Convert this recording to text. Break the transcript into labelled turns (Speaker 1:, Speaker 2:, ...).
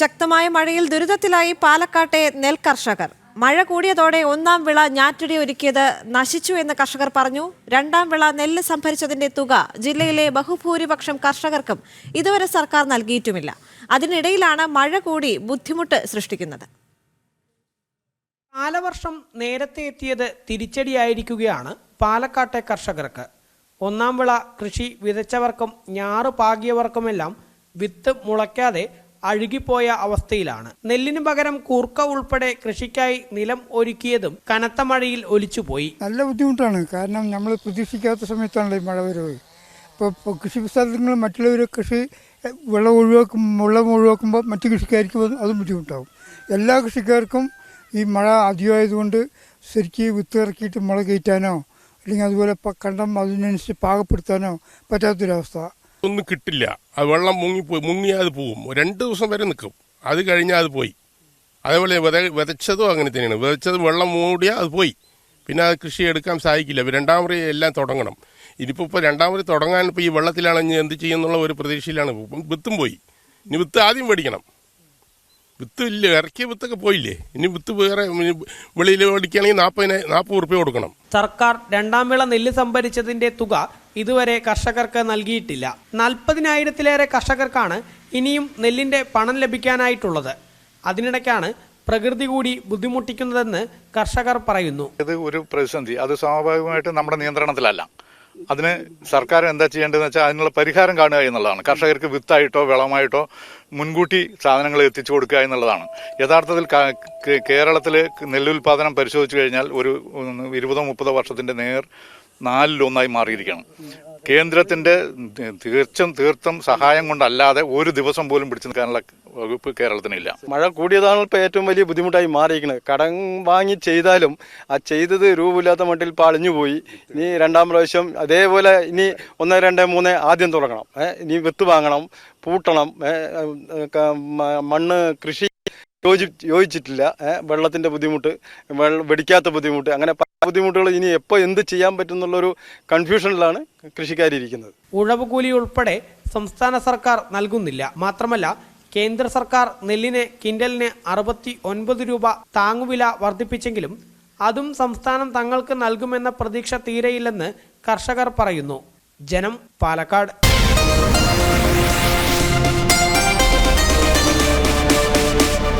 Speaker 1: ശക്തമായ മഴയിൽ ദുരിതത്തിലായി പാലക്കാട്ടെ നെൽ കർഷകർ. മഴ കൂടിയതോടെ ഒന്നാം വിള ഞാറ്റടി ഒരുക്കിയത് നശിച്ചു എന്ന് കർഷകർ പറഞ്ഞു. രണ്ടാം വിള നെല്ല് സംഭരിച്ചതിന്റെ തുക ജില്ലയിലെ ബഹുഭൂരിപക്ഷം കർഷകർക്കും ഇതുവരെ സർക്കാർ നൽകിയിട്ടുമില്ല. അതിനിടയിലാണ് മഴ കൂടി ബുദ്ധിമുട്ട് സൃഷ്ടിക്കുന്നത്.
Speaker 2: കാലവർഷം നേരത്തെ എത്തിയത് തിരിച്ചടിയായിരിക്കുകയാണ് പാലക്കാട്ടെ കർഷകർക്ക്. ഒന്നാം വിള കൃഷി വിതച്ചവർക്കും ഞാറ് പാകിയവർക്കുമെല്ലാം വിത്ത് മുളയ്ക്കാതെ അഴുകിപ്പോയ അവസ്ഥയിലാണ്. നെല്ലിനു പകരം കൂർക്ക ഉൾപ്പെടെ കൃഷിക്കായി നിലം ഒരുക്കിയതും കനത്ത മഴയിൽ ഒലിച്ചുപോയി.
Speaker 3: നല്ല ബുദ്ധിമുട്ടാണ്. കാരണം നമ്മൾ പ്രതീക്ഷിക്കാത്ത സമയത്താണല്ലോ ഈ മഴ വരവ് ഇപ്പോൾ കൃഷി സ്ഥലങ്ങൾ മറ്റുള്ളവർ കൃഷി വെള്ളം ഒഴിവാക്കും വെള്ളം ഒഴിവാക്കുമ്പോൾ മറ്റു കൃഷിക്കാർക്ക് അത് ബുദ്ധിമുട്ടാകും എല്ലാ കൃഷിക്കാർക്കും ഈ മഴ അധികമായതുകൊണ്ട് ശരിക്ക് വിത്ത് ഇറക്കിയിട്ട് മുള കയറ്റാനോ അല്ലെങ്കിൽ അതുപോലെ കണ്ടം അതിനനുസരിച്ച് പാകപ്പെടുത്താനോ പറ്റാത്തൊരവസ്ഥ.
Speaker 4: ഒന്നും കിട്ടില്ല. അത് വെള്ളം മുങ്ങി പോയി മുങ്ങിയാൽ അത് പോവും. രണ്ട് ദിവസം വരെ നിൽക്കും അത് കഴിഞ്ഞാൽ അത് പോയി. അതേപോലെ വിത വിതച്ചതും അങ്ങനെ തന്നെയാണ്. വിതച്ചത് വെള്ളം മൂടിയാൽ അത് പോയി. പിന്നെ അത് കൃഷി എടുക്കാൻ സാധിക്കില്ല. ഇപ്പൊ രണ്ടാമത് എല്ലാം തുടങ്ങണം. ഇനിയിപ്പോൾ ഇപ്പോൾ രണ്ടാമത് തുടങ്ങാൻ ഇപ്പോൾ ഈ വെള്ളത്തിലാണ് എന്ത് ചെയ്യുന്നുള്ള ഒരു പ്രതീക്ഷയിലാണ്. വിത്തും പോയി. ഇനി വിത്ത് ആദ്യം മേടിക്കണം. വിത്ത് ഇല്ല ഇറക്കിയ വിത്തൊക്കെ പോയില്ലേ? ഇനി വിത്ത് വേറെ വെളിയിൽ മേടിക്കുകയാണെങ്കിൽ നാൽപ്പതിന് നാൽപ്പത് ഉറുപ്പ്യ കൊടുക്കണം.
Speaker 2: സർക്കാർ രണ്ടാം വിള നെല്ല് സംഭരിച്ചതിന്റെ തുക ഇതുവരെ കർഷകർക്ക് നൽകിയിട്ടില്ല. നാൽപ്പതിനായിരത്തിലേറെ കർഷകർക്കാണ് ഇനിയും നെല്ലിന്റെ പണം ലഭിക്കാനായിട്ടുള്ളത്. അതിനിടയ്ക്കാണ് പ്രകൃതി കൂടി ബുദ്ധിമുട്ടിക്കുന്നതെന്ന് കർഷകർ പറയുന്നു.
Speaker 5: ഇത് ഒരു പ്രതിസന്ധി. അത് സ്വാഭാവികമായിട്ട് നമ്മുടെ നിയന്ത്രണത്തിലല്ല. അതിന് സർക്കാർ എന്താ ചെയ്യേണ്ടതെന്ന് വെച്ചാൽ അതിനുള്ള പരിഹാരം കാണുക എന്നുള്ളതാണ്. കർഷകർക്ക് വിത്തായിട്ടോ വിളമായിട്ടോ മുൻകൂട്ടി സാധനങ്ങൾ എത്തിച്ചു കൊടുക്കുക എന്നുള്ളതാണ്. യഥാർത്ഥത്തിൽ കേരളത്തിൽ നെല്ലുൽപാദനം പരിശോധിച്ചു കഴിഞ്ഞാൽ ഒരു ഇരുപതോ മുപ്പതോ വർഷത്തിന്റെ നേർ നാലിലൊന്നായി മാറിയിരിക്കുകയാണ് കേന്ദ്രത്തിന്റെ തീർച്ചും തീർത്തും സഹായം കൊണ്ടല്ലാതെ ഒരു ദിവസം പോലും പിടിച്ചു നിൽക്കാനുള്ള വകുപ്പ് കേരളത്തിനില്ല.
Speaker 6: മഴ കൂടിയതാണ് ഇപ്പോൾ ഏറ്റവും വലിയ ബുദ്ധിമുട്ടായി മാറിയിരിക്കുന്നത്. കടം വാങ്ങി ചെയ്താലും ആ ചെയ്തത് രൂപമില്ലാത്ത മട്ടിൽ പാളിഞ്ഞു പോയി. ഇനി രണ്ടാം പ്രാവശ്യം അതേപോലെ ഇനി ഒന്ന് രണ്ട് മൂന്ന് ആദ്യം തുടങ്ങണം. ഇനി വിത്ത് വാങ്ങണം പൂട്ടണം. മണ്ണ് കൃഷി യോജി യോജിച്ചിട്ടില്ല. വെള്ളത്തിന്റെ ബുദ്ധിമുട്ട് വെടിക്കാത്ത ബുദ്ധിമുട്ട് അങ്ങനെ പല ബുദ്ധിമുട്ടുകൾ ഇനി എപ്പോൾ എന്ത് ചെയ്യാൻ പറ്റും എന്നുള്ളൊരു കൺഫ്യൂഷനിലാണ് കൃഷിക്കാരിയിരിക്കുന്നത്
Speaker 2: ഉഴവുകൂലി ഉൾപ്പെടെ സംസ്ഥാന സർക്കാർ നൽകുന്നില്ല. മാത്രമല്ല കേന്ദ്ര സർക്കാർ നെല്ലിന് കിൻഡലിന് അറുപത്തി ഒൻപത് രൂപ താങ്ങുവില വർദ്ധിപ്പിച്ചെങ്കിലും അതും സംസ്ഥാനം തങ്ങൾക്ക് നൽകുമെന്ന പ്രതീക്ഷ തീരെയില്ലെന്ന് കർഷകർ പറയുന്നു. ജനം പാലക്കാട്.